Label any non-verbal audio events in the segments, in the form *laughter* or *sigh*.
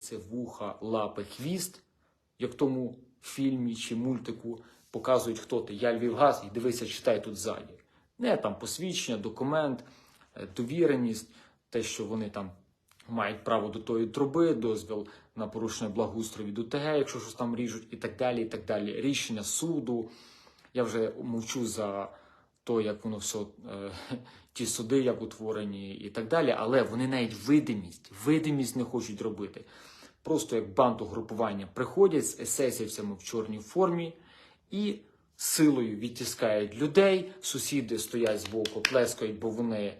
це вуха, лапи, хвіст, як в тому фільмі чи мультику показують, хто ти. Я Львівгаз, і дивися, читай тут ззаді. Не там посвідчення, документ, е, довіреність, те, що вони там мають право до тої труби, дозвіл на порушення благоустрою від УТГ, якщо щось там ріжуть, і так далі. і так далі. Рішення суду. Я вже мовчу за то, як воно все, е, ті суди як утворені і так далі, але вони навіть видимість, видимість не хочуть робити. Просто як банд угрупування приходять з есесівцями в чорній формі і силою відтискають людей. Сусіди стоять збоку, плескають, бо вони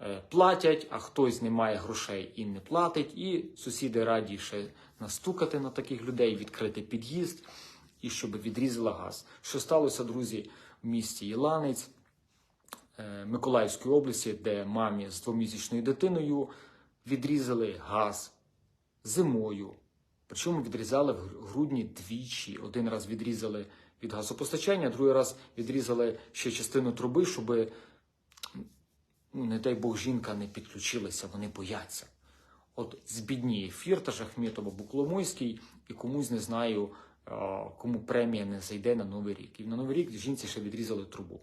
е, платять, а хтось не має грошей і не платить. І сусіди раді ще настукати на таких людей, відкрити під'їзд і щоб відрізала газ. Що сталося, друзі, в місті Єланець е, Миколаївської області, де мамі з двомісячною дитиною відрізали газ зимою. Причому відрізали в грудні двічі. Один раз відрізали від газопостачання, другий раз відрізали ще частину труби, щоб, ну, не дай Бог, жінка не підключилася, вони бояться. От збідніє Фірташ, Ахметова, Букломойський, і комусь не знаю, кому премія не зайде на Новий рік. І на Новий рік жінці ще відрізали трубу.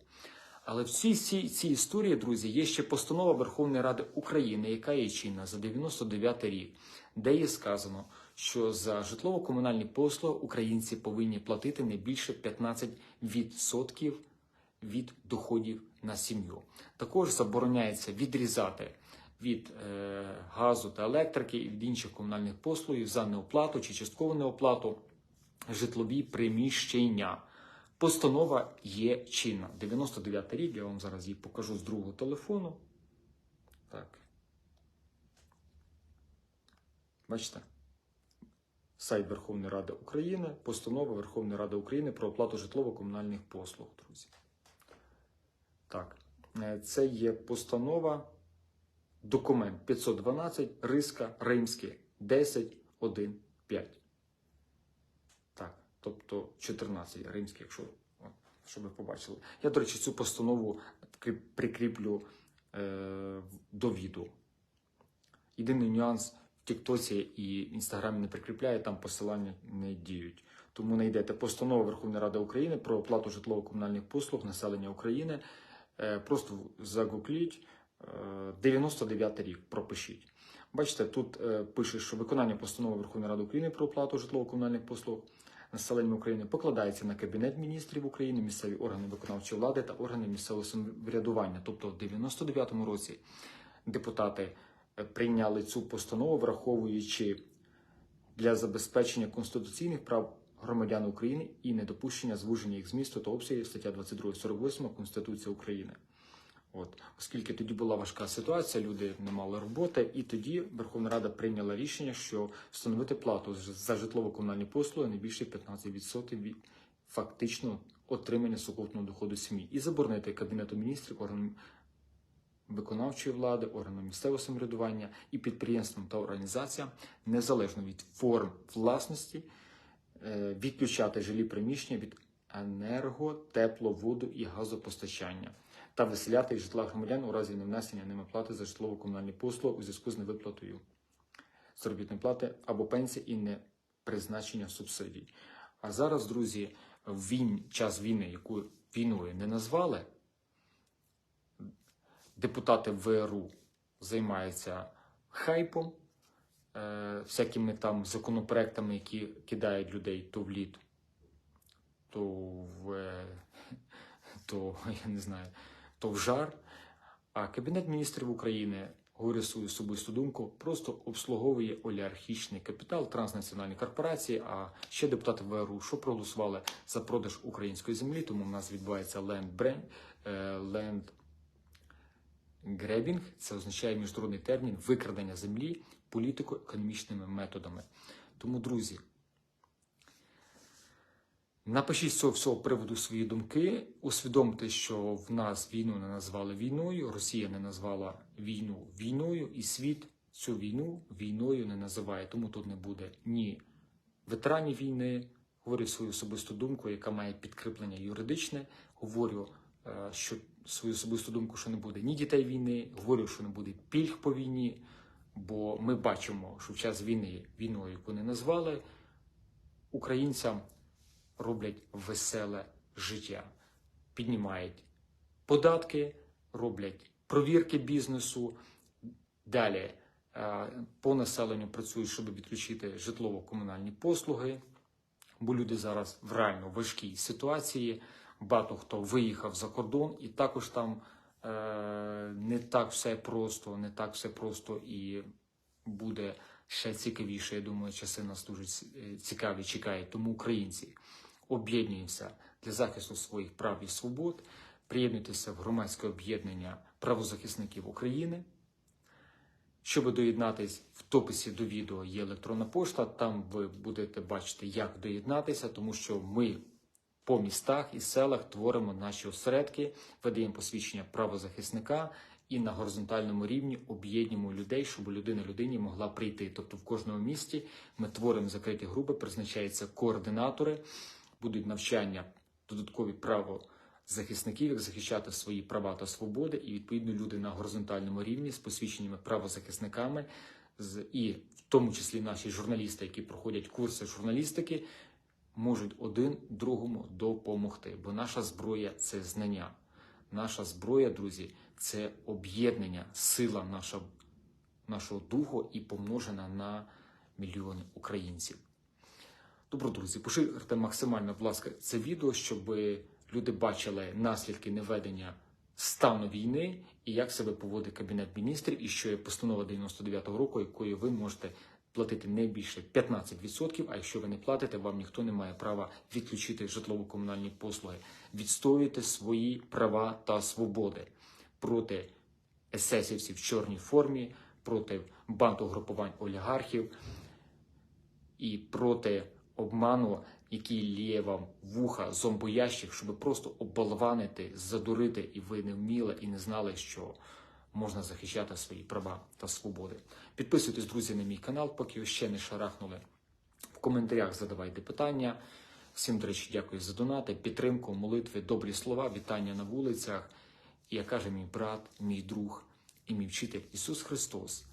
Але в цій, цій, цій історії, друзі, є ще постанова Верховної Ради України, яка є чинна за 99 рік, де є сказано, що за житлово-комунальні послуги українці повинні платити не більше 15% від доходів на сім'ю. Також забороняється відрізати від е, газу та електрики і від інших комунальних послуг за неоплату чи часткову неоплату житлові приміщення. Постанова є чинна. 99 рік, я вам зараз її покажу з другого телефону. Так. Бачите? Сайт Верховної Ради України, постанова Верховної Ради України про оплату житлово-комунальних послуг, друзі. Так, е, це є постанова, документ 512, Риска, Римське, 10, 1, 5. Так, тобто 14 римських, якщо о, щоб ви побачили. Я, до речі, цю постанову прикріплю е, до відео. Єдиний нюанс в Тіктоці і Інстаграмі не прикріпляє, там посилання не діють. Тому не йдете постанова Верховної Ради України про оплату житлово-комунальних послуг населення України. Е, просто загугліть е, 99 рік, пропишіть. Бачите, тут е, пише, що виконання постанови Верховної Ради України про оплату житлово-комунальних послуг населення України покладається на Кабінет міністрів України, місцеві органи виконавчої влади та органи місцевого самоврядування. Тобто в 99-му році депутати е, прийняли цю постанову, враховуючи для забезпечення конституційних прав громадян України і недопущення звуження їх змісту та обсягів стаття 22 48 Конституції України. От, оскільки тоді була важка ситуація, люди не мали роботи, і тоді Верховна Рада прийняла рішення, що встановити плату за житлово-комунальні послуги не більше 15% від фактично отримання сукупного доходу сім'ї, і заборонити кабінету міністрів, органам виконавчої влади, органам місцевого самоврядування і підприємствам та організаціям, незалежно від форм власності, е, відключати жилі приміщення від енерго, тепло, воду і газопостачання та виселяти із житла громадян у разі невнесення ними плати за житлово-комунальні послуги у зв'язку з невиплатою заробітної плати або пенсії і не призначення субсидій. А зараз, друзі, війн, час війни, яку війною не назвали, депутати ВРУ займаються хайпом, е, всякими там законопроектами, які кидають людей то в лід, то в, е, то, *laughs* я не знаю, то в жар. А Кабінет міністрів України говорю свою особисту думку, просто обслуговує олігархічний капітал транснаціональні корпорації. А ще депутати ВРУ, що проголосували за продаж української землі, тому в нас відбувається ленд брен, ленд гребінг. Це означає міжнародний термін викрадення землі політико-економічними методами. Тому, друзі, Напишіть з цього всього приводу свої думки. Усвідомте, що в нас війну не назвали війною, Росія не назвала війну війною, і світ цю війну війною не називає. Тому тут не буде ні ветеранів війни. Говорю свою особисту думку, яка має підкріплення юридичне. Говорю, е, що свою особисту думку, що не буде ні дітей війни. Говорю, що не буде пільг по війні. Бо ми бачимо, що в час війни, війною, яку не назвали, українцям роблять веселе життя, піднімають податки, роблять провірки бізнесу. Далі е, по населенню працюють, щоб відключити житлово-комунальні послуги, бо люди зараз в реально важкій ситуації. Багато хто виїхав за кордон, і також там е, не так все просто, не так все просто і буде ще цікавіше. Я думаю, часи нас дуже е, цікаві чекають. Тому українці об'єднуємося для захисту своїх прав і свобод. Приєднуйтеся в громадське об'єднання правозахисників України. Щоб доєднатись в дописі до відео є електронна пошта. Там ви будете бачити, як доєднатися, тому що ми по містах і селах творимо наші осередки, видаємо посвідчення правозахисника і на горизонтальному рівні об'єднуємо людей, щоб людина людині могла прийти. Тобто в кожному місті ми творимо закриті групи, призначаються координатори, будуть навчання, додаткові право захисників, як захищати свої права та свободи, і відповідно люди на горизонтальному рівні з посвідченнями правозахисниками, з і в тому числі наші журналісти, які проходять курси журналістики, можуть один другому допомогти. Бо наша зброя це знання. Наша зброя, друзі, це об'єднання, сила наша, нашого духу і помножена на мільйони українців. Добро, друзі, поширте максимально, будь ласка, це відео, щоб люди бачили наслідки неведення стану війни і як себе поводить Кабінет міністрів, і що є постанова 99-го року, якою ви можете платити не більше 15%, а якщо ви не платите, вам ніхто не має права відключити житлово-комунальні послуги. Відстоюйте свої права та свободи проти есесівців в чорній формі, проти бандугрупувань олігархів і проти обману, який ліє вам вуха зомбоящих, щоб просто оболванити, задурити, і ви не вміли і не знали, що можна захищати свої права та свободи. Підписуйтесь, друзі, на мій канал, поки ви ще не шарахнули. В коментарях задавайте питання. Всім, до речі, дякую за донати, підтримку, молитви, добрі слова, вітання на вулицях. І як каже мій брат, мій друг і мій вчитель Ісус Христос,